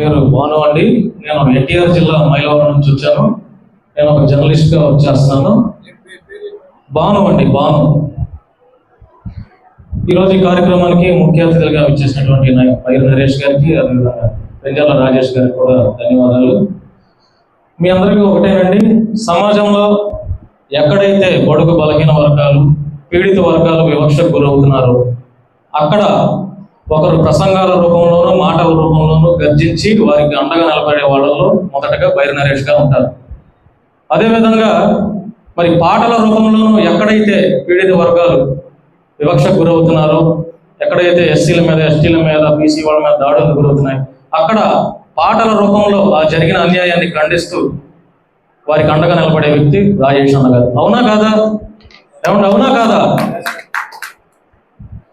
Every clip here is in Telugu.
పేరు భాను అండి నేను ఎన్టీఆర్ జిల్లా మైలవరం నుంచి వచ్చాను. నేను ఒక జర్నలిస్ట్గా వర్క్ చేస్తున్నాను. భాను. అండి భాను ఈరోజు ఈ కార్యక్రమానికి ముఖ్య అతిథులుగా వచ్చేసినటువంటి నా పైరు నరేష్ గారికి అదేవిధంగా పెంజాల రాజేష్ గారికి కూడా ధన్యవాదాలు. మీ అందరికీ ఒకటేనండి. సమాజంలో ఎక్కడైతే బడుగు బలహీన వర్గాలు పీడిత వర్గాలు వివక్షకు గురవుతున్నారో అక్కడ ఒకరు ప్రసంగాల రూపంలోనూ మాటల రూపంలోనూ గర్జించి వారికి అండగా నిలబడే వాళ్ళలో మొదటగా బైరి నరేష్ గారు ఉంటారు. అదేవిధంగా మరి పాటల రూపంలోనూ ఎక్కడైతే పీడిత వర్గాలు వివక్షకు గురవుతున్నారో ఎక్కడైతే ఎస్సీల మీద ఎస్టీల మీద బీసీ వాళ్ళ మీద దాడులు గురవుతున్నాయి అక్కడ పాటల రూపంలో ఆ జరిగిన అన్యాయాన్ని ఖండిస్తూ వారికి అండగా నిలబడే వ్యక్తి రాజేష్ అన్న గారు. అవునా కాదా? ఏమన్నా అవునా కాదా?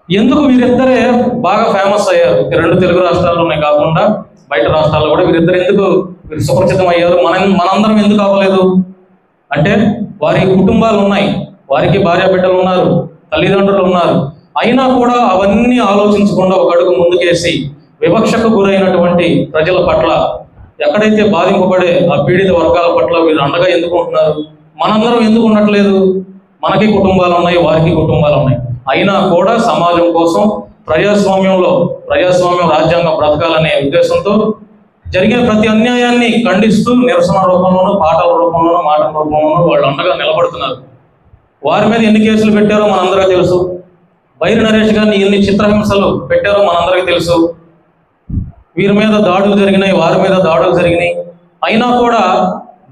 ఎందుకు వీరిద్దరే బాగా ఫేమస్ అయ్యారు? ఈ రెండు తెలుగు రాష్ట్రాల్లోనే కాకుండా బయట రాష్ట్రాల్లో కూడా వీరిద్దరు ఎందుకు వీరు సుపరిచితం అయ్యారు? మన మనందరం ఎందుకు అవ్వలేదు అంటే వారి కుటుంబాలు ఉన్నాయి. వారికి భార్య బిడ్డలు ఉన్నారు తల్లిదండ్రులు ఉన్నారు. అయినా కూడా అవన్నీ ఆలోచించకుండా ఒక అడుగు ముందుకేసి వివక్షకు గురైనటువంటి ప్రజల పట్ల ఎక్కడైతే బాధింపబడే ఆ పీడిత వర్గాల పట్ల వీరు అండగా ఎందుకు ఉంటున్నారు మనందరం ఎందుకు ఉండట్లేదు? మనకి కుటుంబాలు ఉన్నాయి వారికి కుటుంబాలు ఉన్నాయి. అయినా కూడా సమాజం కోసం ప్రజాస్వామ్యంలో ప్రజాస్వామ్యం రాజ్యాంగం బ్రతకాలనే ఉద్దేశంతో జరిగిన ప్రతి అన్యాయాన్ని ఖండిస్తూ నిరసన రూపంలోనూ పాటల రూపంలోనూ మాటల రూపంలోనూ వాళ్ళు అండగా నిలబడుతున్నారు. వారి మీద ఎన్ని కేసులు పెట్టారో మనందరికీ తెలుసు. బైరి నరేష్ గారిని ఎన్ని చిత్రహింసలు పెట్టారో మనందరికీ తెలుసు. వీరి మీద దాడులు జరిగినాయి వారి మీద దాడులు జరిగినాయి. అయినా కూడా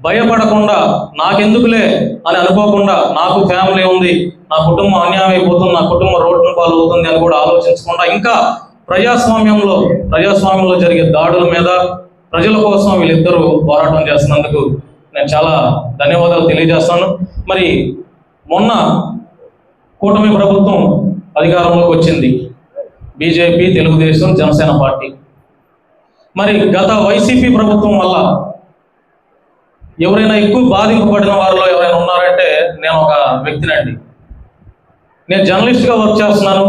భయపడకుండా నాకెందుకులే అని అనుకోకుండా నాకు ఫ్యామిలీ ఉంది నా కుటుంబం అన్యాయం అయిపోతుంది నా కుటుంబం రోడ్డు పాలు అవుతుంది అని కూడా ఆలోచించకుండా ఇంకా ప్రజాస్వామ్యంలో ప్రజాస్వామ్యంలో జరిగే దాడుల మీద ప్రజల కోసం వీళ్ళిద్దరూ పోరాటం చేస్తున్నందుకు నేను చాలా ధన్యవాదాలు తెలియజేస్తాను. మరి మొన్న కూటమి ప్రభుత్వం అధికారంలోకి వచ్చింది. BJP Telugu Desam Janasena party. మరి గత వైసీపీ ప్రభుత్వం వల్ల ఎవరైనా ఎక్కువ బాధింపబడిన వారిలో ఎవరైనా ఉన్నారంటే నేను ఒక వ్యక్తినండి. నేను జర్నలిస్ట్గా వర్క్ చేస్తున్నాను.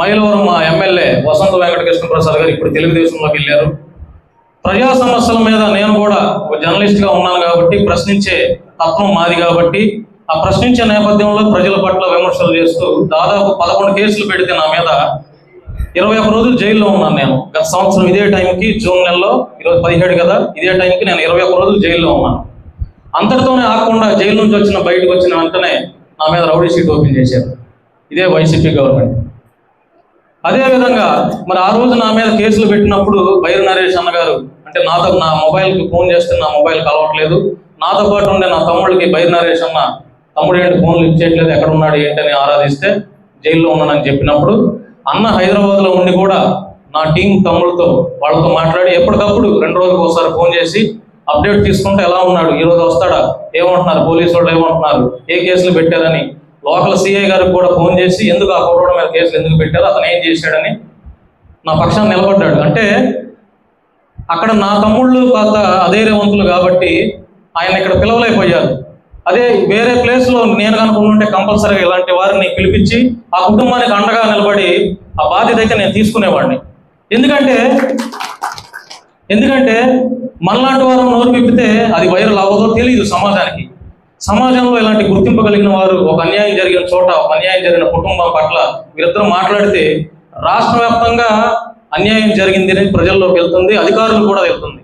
మైలవరం మా ఎమ్మెల్యే వసంత వెంకటకృష్ణ ప్రసాద్ గారు ఇప్పుడు తెలుగుదేశంలోకి వెళ్ళారు. ప్రజా సమస్యల మీద నేను కూడా ఒక జర్నలిస్ట్గా ఉన్నాను కాబట్టి ప్రశ్నించే తత్వం మాది కాబట్టి ఆ ప్రశ్నించే నేపథ్యంలో ప్రజల పట్ల విమర్శలు చేస్తూ దాదాపు పదకొండు కేసులు పెడితే నా మీద ఇరవై ఒక్క రోజులు జైల్లో ఉన్నాను నేను. గత సంవత్సరం ఇదే టైంకి జూన్ నెలలో ఈరోజు పదిహేడు కదా ఇదే టైంకి నేను ఇరవై ఒక్క రోజులు జైల్లో ఉన్నాను. అంతటితోనే ఆకుండా జైలు నుంచి వచ్చిన బయటకు వచ్చిన వెంటనే నా మీద రౌడీ షీట్ ఓపెన్ చేశారు. ఇదే వైసీపీ గవర్నమెంట్. అదేవిధంగా మరి ఆ రోజు నా మీద కేసులు పెట్టినప్పుడు బైరు నరేష్ అన్నగారు అంటే నాతో నా మొబైల్కి ఫోన్ చేస్తే నా మొబైల్ కలవట్లేదు. నాతో పాటు ఉండే నా తమ్ముడికి బైరు నరేష్ అన్న తమ్ముడు ఏంటి ఫోన్లు ఇచ్చేయట్లేదు ఎక్కడ ఉన్నాడు ఏంటని ఆరాధిస్తే జైల్లో ఉన్నానని చెప్పినప్పుడు అన్న హైదరాబాద్లో ఉండి కూడా నా టీం తమ్ముడితో వాళ్ళతో మాట్లాడి ఎప్పటికప్పుడు రెండు రోజులకు ఒకసారి ఫోన్ చేసి అప్డేట్ తీసుకుంటే ఎలా ఉన్నాడు? ఈ రోజు వస్తాడా? ఏమంటున్నారు? పోలీసు వాళ్ళు ఏమంటున్నారు? ఏ కేసులు పెట్టారని? లోకల్ సిఐ గారికి కూడా ఫోన్ చేసి ఎందుకు ఆ కుర్రోడు మీద కేసులు ఎందుకు పెట్టారు? అతను ఏం చేశాడని నా పక్షాన్ని నిలబడ్డాడు. అంటే అక్కడ నా తమ్ముళ్ళు కాస్త అధైర్యవంతులు కాబట్టి ఆయన ఇక్కడ పిలవలేకపోయారు. అదే వేరే ప్లేస్లో నేను కనుక ఉంటే కంపల్సరీగా ఇలాంటి వారిని పిలిపించి ఆ కుటుంబానికి అండగా నిలబడి ఆ బాధ్యత అయితే నేను తీసుకునేవాడిని. ఎందుకంటే ఎందుకంటే మనలాంటి వారం నోరు విప్పితే అది వైరల్ అవ్వదో తెలియదు సమాజానికి. సమాజంలో ఇలాంటి గుర్తింపు కలిగిన వారు ఒక అన్యాయం జరిగిన చోట ఒక అన్యాయం జరిగిన కుటుంబం పట్ల వీరిద్దరూ మాట్లాడితే రాష్ట్ర వ్యాప్తంగా అన్యాయం జరిగింది అని ప్రజల్లోకి వెళ్తుంది అధికారులు కూడా వెళ్తుంది.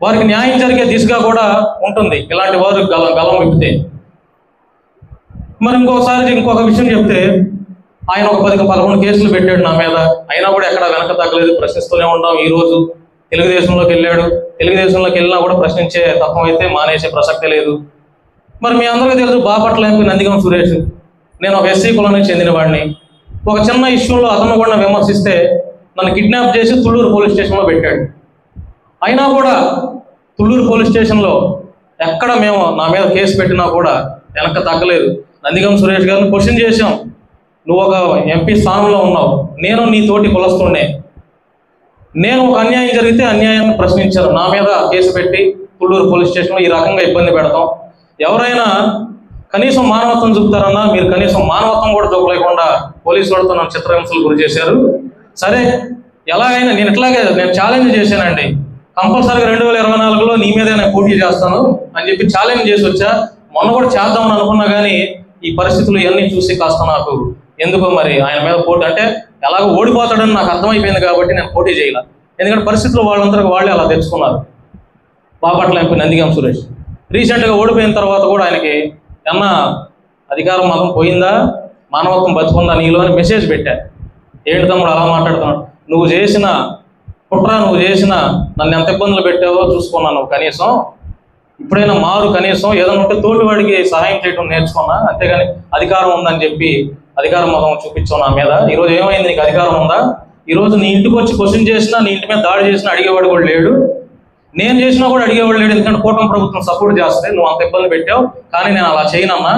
వారికి న్యాయం జరిగే దిశగా కూడా ఉంటుంది ఇలాంటి వారు గలం గలం విప్పితే. మరి ఇంకోసారి ఇంకొక విషయం చెప్తే ఆయన ఒక పది పదకొండు కేసులు పెట్టాడు నా మీద. అయినా కూడా ఎక్కడ వెనక తగ్గలేదు. ప్రశ్నిస్తూనే ఉన్నాం. ఈ రోజు తెలుగుదేశంలోకి వెళ్ళాడు. తెలుగుదేశంలోకి వెళ్ళినా కూడా ప్రశ్నించే తత్వం అయితే మానేసే ప్రసక్తే లేదు. మరి మీ అందరికీ తెలుసు బాపట్ల ఎంపీ నందిగం సురేష్. నేను ఒక ఎస్సీ కులానికి చెందినవాడిని. ఒక చిన్న ఇష్యూలో అతను కూడా విమర్శిస్తే నన్ను కిడ్నాప్ చేసి తుళ్ళూరు పోలీస్ స్టేషన్లో పెట్టాడు. అయినా కూడా తుళ్ళూరు పోలీస్ స్టేషన్లో ఎక్కడ మేము నా మీద కేసు పెట్టినా కూడా వెనక తగ్గలేదు. నందిగం సురేష్ గారిని క్వశ్చన్ చేశాం. నువ్వు ఒక ఎంపీ స్థానంలో ఉన్నావు. నేను నీ తోటి కొలుస్తుండే. నేను ఒక అన్యాయం జరిగితే అన్యాయాన్ని ప్రశ్నించారు నా మీద కేసు పెట్టి తుళ్ళూరు పోలీస్ స్టేషన్లో ఈ రకంగా ఇబ్బంది పెడతాం. ఎవరైనా కనీసం మానవత్వం చూపుతారన్నా మీరు కనీసం మానవత్వం కూడా చూపలేకుండా పోలీసు వాళ్ళతో నన్ను చిత్రహింసలు గురి చేశారు. సరే ఎలాగైనా నేను ఇట్లాగే నేను ఛాలెంజ్ చేశానండి. కంపల్సరీగా రెండు వేల ఇరవై నాలుగులో నీ మీదే నేను పోటీ చేస్తాను అని చెప్పి ఛాలెంజ్ చేసి వచ్చా. మొన్న కూడా చేద్దామని అనుకున్నా కానీ ఈ పరిస్థితులు ఇవన్నీ చూసి కాస్త నాకు ఎందుకో మరి ఆయన మీద పోటీ? అంటే ఎలాగో ఓడిపోతాడని నాకు అర్థమైపోయింది కాబట్టి నేను పోటీ చేయాల. ఎందుకంటే పరిస్థితులు వాళ్ళందరికీ వాళ్ళే అలా తెచ్చుకున్నారు. బాపట్ల ఎంపీ నందిగాం సురేష్. రీసెంట్గా ఓడిపోయిన తర్వాత కూడా ఆయనకి అన్న అధికారం మతం పోయిందా? మానవత్వం బతుకుందా? నీలో అని మెసేజ్ పెట్టా. ఏంటి తమ్ముడు అలా మాట్లాడుతున్నాడు? నువ్వు చేసిన కుట్ర నువ్వు చేసిన నన్ను ఎంత ఇబ్బందులు పెట్టావో చూసుకున్నాను నువ్వు కనీసం. ఇప్పుడైనా మారు కనీసం ఏదైనా ఉంటే తోటివాడికి సహాయం చేయడం నేర్చుకున్నా అంతేగాని అధికారం ఉందని చెప్పి అధికారం మతం చూపించావు నా మీద. ఈరోజు ఏమైంది? నీకు అధికారం ఉందా? ఈరోజు నీ ఇంటికి వచ్చి క్వశ్చన్ చేసినా నీ ఇంటి మీద దాడి చేసినా అడిగేవాడు కూడా లేడు. నేను చేసినా కూడా అడిగేవాడు లేడు. ఎందుకంటే కూటమి ప్రభుత్వం సపోర్ట్ చేస్తే నువ్వు అంత ఇబ్బంది పెట్టావు. కానీ నేను అలా చేయనమ్మా.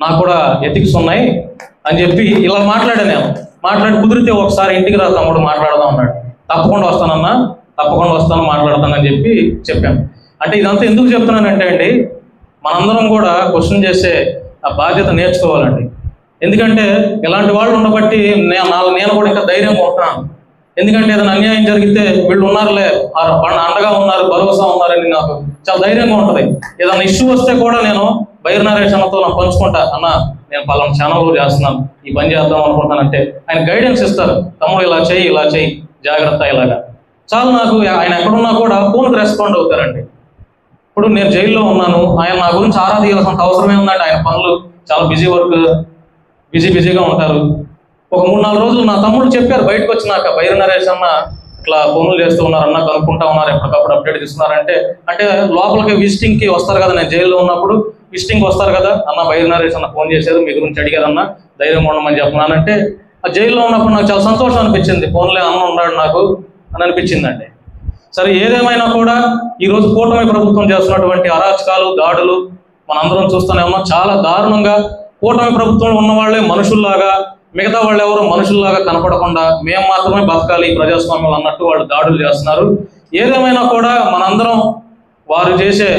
నాకు కూడా ఎథిక్స్ ఉన్నాయి అని చెప్పి ఇలా మాట్లాడాను నేను. మాట్లాడి కుదిరితే ఒకసారి ఇంటికి రా తమ్ముడు మాట్లాడదాం అన్నాడు. తప్పకుండా వస్తానన్నా తప్పకుండా వస్తాను మాట్లాడతానని చెప్పి చెప్పాను. అంటే ఇదంతా ఎందుకు చెప్తున్నానంటే అండి మనందరం కూడా క్వశ్చన్ చేసే ఆ బాధ్యత నేర్చుకోవాలండి. ఎందుకంటే ఇలాంటి వాళ్ళు ఉండబట్టి నేను నేను కూడా ఇంకా ధైర్యంగా ఉంటున్నాను ఎందుకంటే ఏదైనా అన్యాయం జరిగితే వీళ్ళు ఉన్నారులే వాళ్ళు అండగా ఉన్నారు భరోసా ఉన్నారని నాకు చాలా ధైర్యంగా ఉంటుంది. ఏదైనా ఇష్యూ వస్తే కూడా నేను బైర్ నరేష్ నాకు పంచుకుంటా అన్న నేను పలానా ఛానల్ చేస్తున్నాను ఈ పని చేద్దాం అనుకుంటానంటే ఆయన గైడెన్స్ ఇస్తారు. తమ్ముడు ఇలా చేయి ఇలా చేయి జాగ్రత్త ఇలాగా. చాలా నాకు ఆయన ఎక్కడున్నా కూడా ఫోన్కి రెస్పాండ్ అవుతారండి. ఇప్పుడు నేను జైల్లో ఉన్నాను. ఆయన నా గురించి ఆరా తీయాల్సినంత అవసరమే ఉందండి. ఆయన పనులు చాలా బిజీ వర్క్ బిజీ బిజీగా ఉంటారు. ఒక మూడు నాలుగు రోజులు నా తమ్ముడు చెప్పారు బయటకు వచ్చినాక బైర నరేష్ అన్న ఇట్లా ఫోన్లు చేస్తూ ఉన్నారన్న కనుక్కుంటా ఉన్నారు ఎప్పటికప్పుడు అప్డేట్ ఇస్తున్నారంటే అంటే లోపలికి విజిటింగ్కి వస్తారు కదా నేను జైల్లో ఉన్నప్పుడు విజిటింగ్ వస్తారు కదా అన్న బైర నరేష్ అన్న ఫోన్ చేశారు మీ గురించి అడిగారన్న ధైర్యం ఉండమని చెప్తున్నానంటే ఆ జైల్లో ఉన్నప్పుడు నాకు చాలా సంతోషం అనిపించింది. ఫోన్లే అన్న ఉన్నాడు నాకు అని అనిపించిందండి. సరే ఏదేమైనా కూడా ఈరోజు కూటమి ప్రభుత్వం చేస్తున్నటువంటి అరాచకాలు దాడులు మనందరం చూస్తూనే ఉన్నాం. చాలా దారుణంగా కూటమి ప్రభుత్వంలో ఉన్న వాళ్ళే మనుషుల్లాగా మిగతా వాళ్ళు ఎవరు మనుషుల్లాగా కనపడకుండా మేము మాత్రమే బతకాలి ఈ అన్నట్టు వాళ్ళు దాడులు చేస్తున్నారు. ఏదేమైనా కూడా మనందరం వారు చేసే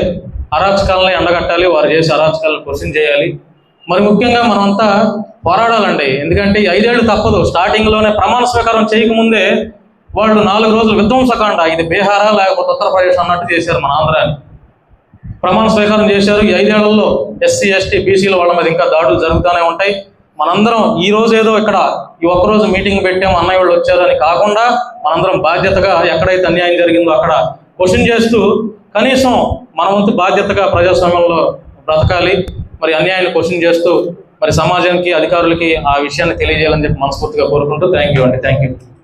అరాచకాలని ఎండగట్టాలి వారు చేసే అరాచకాలను క్వశ్చన్ చేయాలి. మరి ముఖ్యంగా మనమంతా పోరాడాలండి. ఎందుకంటే ఐదేళ్ళు తప్పదు. స్టార్టింగ్లోనే ప్రమాణ స్వీకారం చేయకముందే వాళ్ళు నాలుగు రోజులు విధ్వంసకాండ. ఇది బీహారా లేకపోతే ఉత్తరప్రదేశ్ అన్నట్టు చేశారు మన ఆంధ్రాని. ప్రమాణ స్వీకారం చేశారు. ఈ ఐదేళ్ళలో ఎస్సీ ఎస్టీ బీసీల వాళ్ళ మీద ఇంకా దాడులు జరుగుతూనే ఉంటాయి. మనందరం ఈ రోజు ఏదో ఇక్కడ ఈ ఒక్క రోజు మీటింగ్ పెట్టాం అన్నయ్య వాళ్ళు వచ్చారని కాకుండా మనందరం బాధ్యతగా ఎక్కడైతే అన్యాయం జరిగిందో అక్కడ క్వశ్చన్ చేస్తూ కనీసం మన వంతు బాధ్యతగా ప్రజాస్వామ్యంలో బ్రతకాలి. మరి అన్యాయాన్ని క్వశ్చన్ చేస్తూ మరి సమాజానికి అధికారులకి ఆ విషయాన్ని తెలియజేయాలని చెప్పి మనస్ఫూర్తిగా కోరుకుంటూ థ్యాంక్ యూ అండి. Thank you.